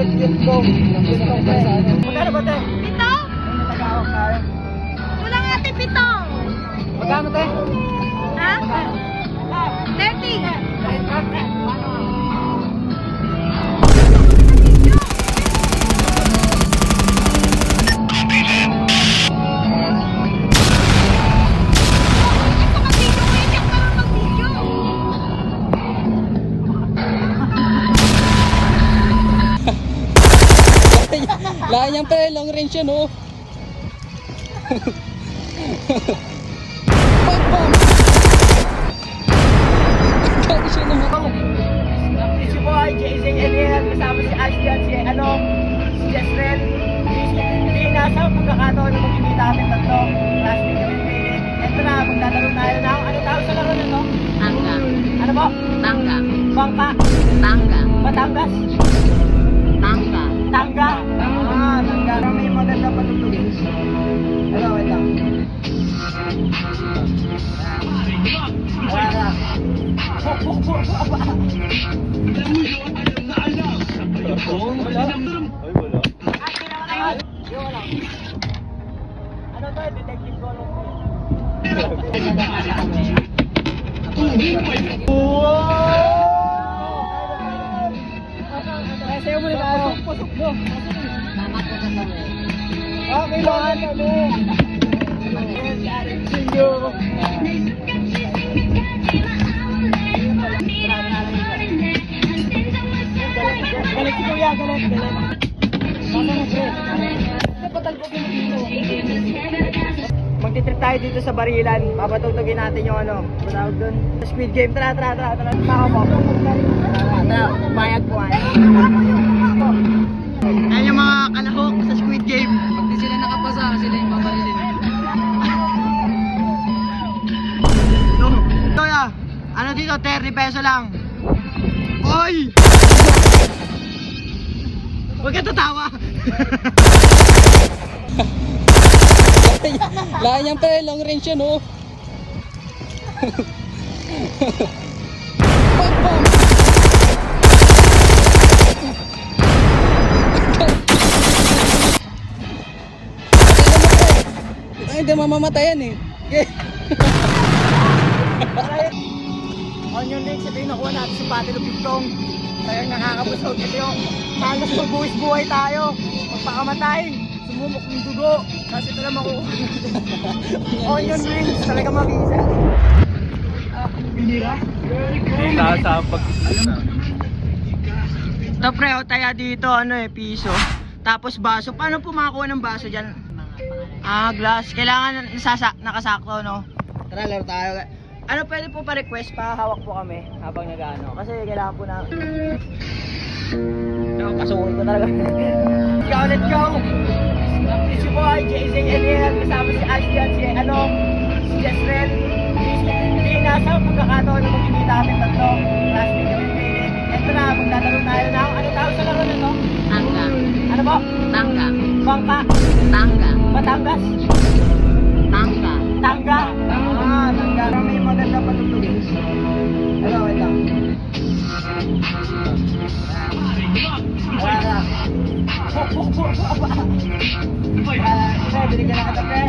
Magkano ba, te? Pito? Tagawag tayo. Kulang ate pito. Magkano, te? Ha? 30. 30. Ayan pa, long range yan oh. Pag bomb! Gagi siya naman. Si Boy, Jason Eliel, kasama si Ashley at si ano, si Jessrel. Hindi nasa pagkakataon na magiging natin tatlo. Last week kami pilit. Ito na, maglalaro tayo na. Ano tawag sa laro na to? Tanga. Ano po? Tanga. Bangka. Tanga. Batangas. Tangga. May maganda patutugin. Ano, wait lang. Wala na. Buk, buk, buk, buk, buk. Ay, wala. Ano to, detective ko po? Wow! Ay, sayo mo na tayo. Pasok mo. Okay lang, ano? Sinyo. Galit si Kuya, galit, galit. Masa mo, pre? Napatalbo ko dito. Magtitrip tayo dito sa Barilan. Papatutugin natin yung ano, tawag doon. Squid Game. Tara, tara, tara, tara. Tara. Tara, tara. Bayad po ay. Ayan yung mga kalahok sa Squid Game. Pag di sila nakapasa, sila yung mabarilin. No. Kuya, ano dito? 30 peso lang. Oy! Huwag ka tatawa. Lahat niyang pala, long range yun, oh. hindi mamamatayan eh. Onion ito yung nakuha natin sa Pati Lupitong. Kaya nakakabusog. Ito yung halos magbuwis buhay tayo. Magpakamatay. Sumumok ng dugo. Tapos ito lang makukuha natin. Onion rings, talaga mabisa. Binira? Ito pre, o taya dito, ano eh, piso. Tapos baso. Paano po makakuha ng baso dyan? Ah, glass. Kailangan nasasa nakasakto, no? Tara, laro tayo. Ano pwede po pa-request pa hawak po kami habang nag-ano? Kasi kailangan po na... No, kasukin ko talaga. go, let's go! Si Boy, JJ Eliel, kasama si Ashley at si ano, si Jezreel. Hindi nasa pagkakataon na magkikita kami tatlo. Classmate kami ni David. Ito na, maglalaro tayo ng ano tawag sa laro na to? Tangga. Ano po? Tangga. Bangka. Tangga. Batangas. Tangga. Tangga. Pre, binigyan na kita, pre.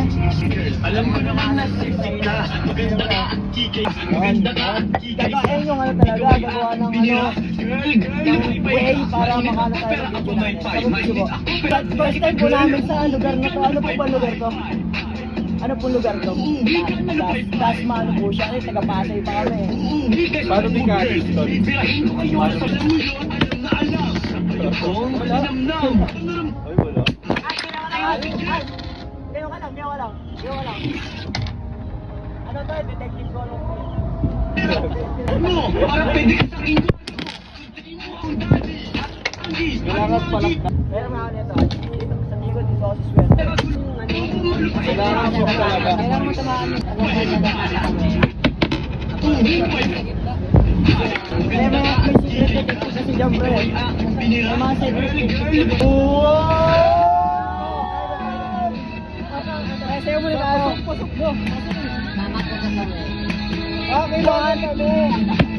Alam ko naman na sexy ka, maganda ka, kikay, maganda ka, kikay. Gagain yung ano talaga, gagawa ng ano, Girl, girl, ng way para makala tayo namin. pay, Sabi ko po, first time po namin sa lugar na to. Ano po ba lugar to? Ano po lugar to? Dasma, ano po siya? Eh, taga-Pasay pa kami. Paano di ka dito? Bibirahin ko kayo sa alam mo yun, alam na alam. Malinamnam. Ay, wala. Ay, ginawa lang. Ginawa ka lang, lang. Ginawa lang. Ano to, eh, detective ko. Ano po? Ano? Parang pwede ka sa. Andy, Kailangan pala. Pero mga ano ito, dito, sa likod dito ako sa swerte. Kailangan mo talaga. Mo tamaan yung May mga may secret detective kasi dyan, bro. May mga secret. Wow! Ay, sayo mo na tayo. Pasok mo. Okay lang, ano?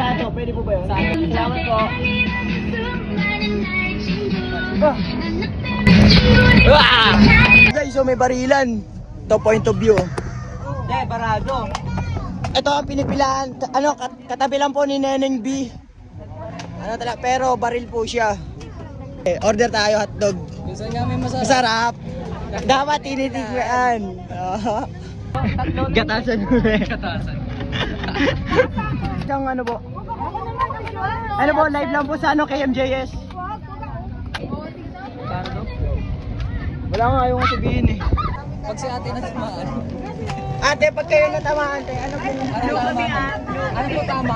Sado. Sado, pwede po ba yun? Sado. Salamat po. Ah! Guys, so may barilan. To point of view. Hindi, barado. Ito ang pinipilahan. Ta- Ano, kat- katabi lang po ni Neneng B. Ano talaga, pero baril po siya. Eh, order tayo hotdog. Minsan nga may masarap. Masarap. Dapat tinitigmaan. Gatasan mo eh. Katasan. Isang ano po? Ano po, live lang po sa ano kay MJS. Wala nga ayaw nga sabihin eh. Pag si ate na sumaan. Ate, pag kayo natamaan, te, ano po? Ano tama? Ano po tama?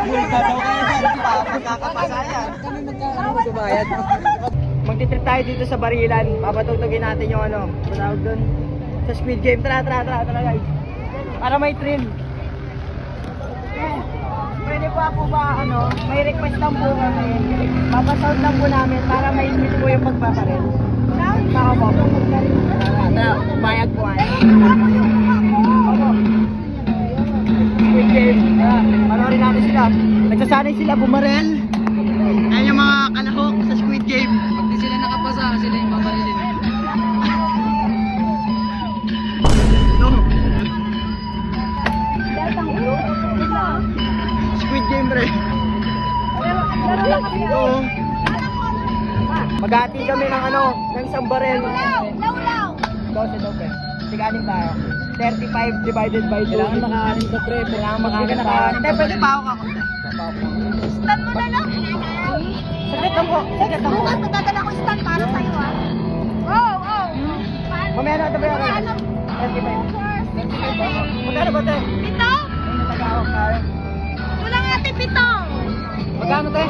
Multa daw kayo sa pagkakapasayan. Kami magkano magbabayad. Magtitrip tayo dito sa barilan. Papatutugin natin yung ano, ano tawag doon? Sa Squid Game. Tara, tara, tara, tara guys. Para may thrill. Pa po ba, ano, may request lang po kami. Papasound lang po namin para may hit po yung pagpaparel. Tama po. Tara, tara, bayag po ay. Tara, panoorin natin sila. Nagsasanay sila bumarel. Maghati kami ng ano, ng isang barel. Ikaw si Dope. Tiganin tayo. 35 divided by 2. Kailangan makakanin ka pre. Kailangan makakain ka na. Hindi, pwede pa ako ako. Stand mo na lang. Saglit po. Saglit po. Bukas magdadala ko stand para sa'yo ah. Oh, oh. Mamaya na ito yun? Ano? 35. Magkano ba ito? Pito? Ano nag-awak tayo? Kulang ate pito. Magkano te?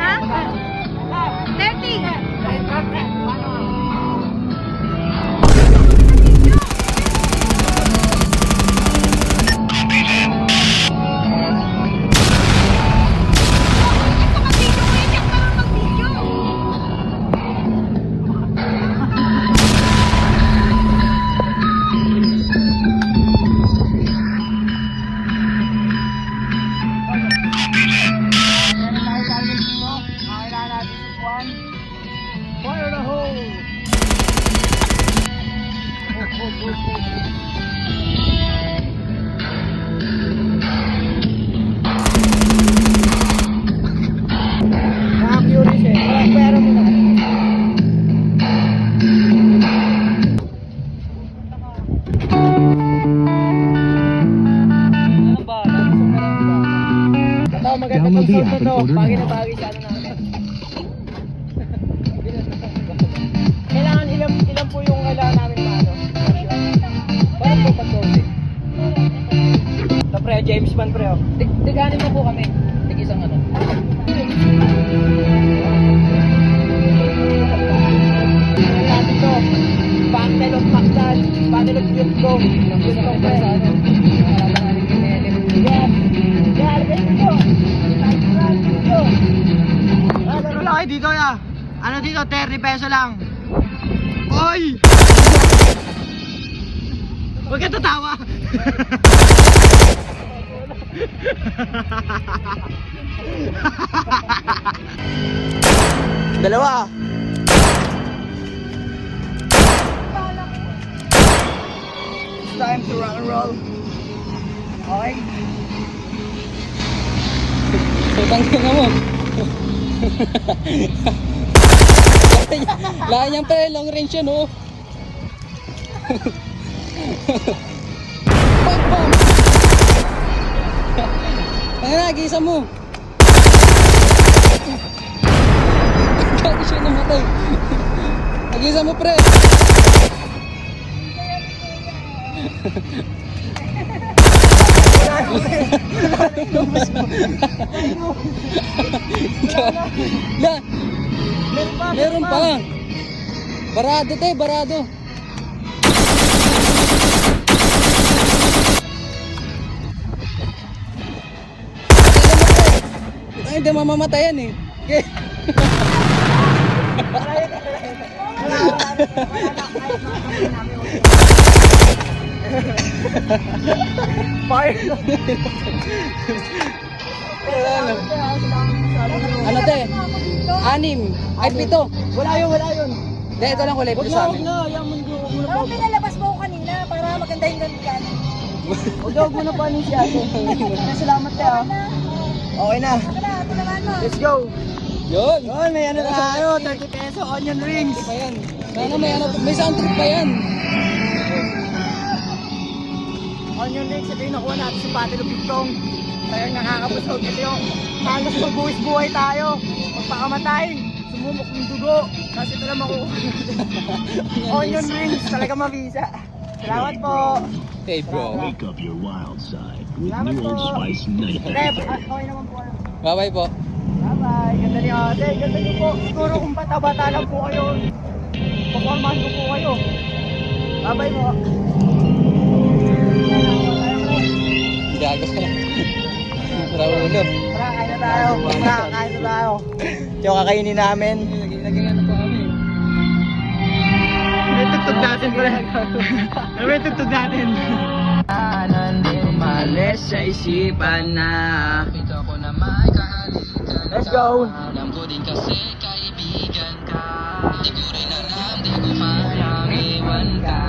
Ha? 30. 30. Maganda tong sound na. Bagay na bagay sa ano namin. Kailangan ilan, ilan po yung kailangan namin maano? Parang po pag-dose. Ito pre, James Bond pre oh. Tig- Tiganin mo po kami. Tig isang ano. Ano natin to? Battle of Macdan, Battle of Kayo dito ya? Ano dito? 30 peso lang. Oy! Huwag ka tatawa! Dalawa. It's time to rock and roll. Okay? Sutang ka na mo. Laki niyan pre, long range yun oh. Pag bomb! Ano na, gisa mo. Gagi siya namatay. Nagisa mo pre. La, Meron pa, meron pa. Barado te, barado. Ay, hindi mamamatayan eh. Okay. Fire. Ano te? Anim. Ay, pito. Wala yun, wala yun. Hindi, ito lang kulay Huwag na, sa huwag amin. na. Ayaw mo na, huwag na Oo, pa. pinalabas mo ko kanina para maganda yung gantian. Huwag na, huwag mo na pa si ate. Salamat te ah. Okay na. Na. Let's go. Yun. Yun, may ano tayo. 30 peso onion rings. Pa yan. Sana may ano, may soundtrack pa yan. Onion rings, ito yung nakuha natin sa Pati Lupitong. Tayo nakakabusog. Ito yung halos magbuwis buhay tayo. Magpakamatay. Sumumok ng dugo. Kasi ito lang makuha. Onion rings, talaga mabisa. Salamat po. Hey bro. Wake up your wild side with Salamat New Old po. Spice Night. Ah, okay naman po. Bye-bye po. Bye-bye. Ganda ni ate. Ganda niyo po. Siguro kung bata-bata lang po kayo. Papormahan ko po kayo. Bye-bye po. Gagos ka na. Raulo. Tara, kain na tayo. Tara, kain na tayo. Yung kakainin namin. Naging ano po kami. May tugtog natin pala. May tugtog natin. Umalis sa isipan na Ito ko na may kahalikan Let's go! Alam ko din kasi kaibigan ka Di ko rin alam, di ko parang iwan ka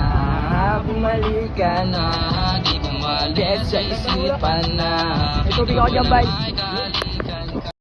Bumalik ka na Na di bumalik sa isipan na tubig ako dyan, bye.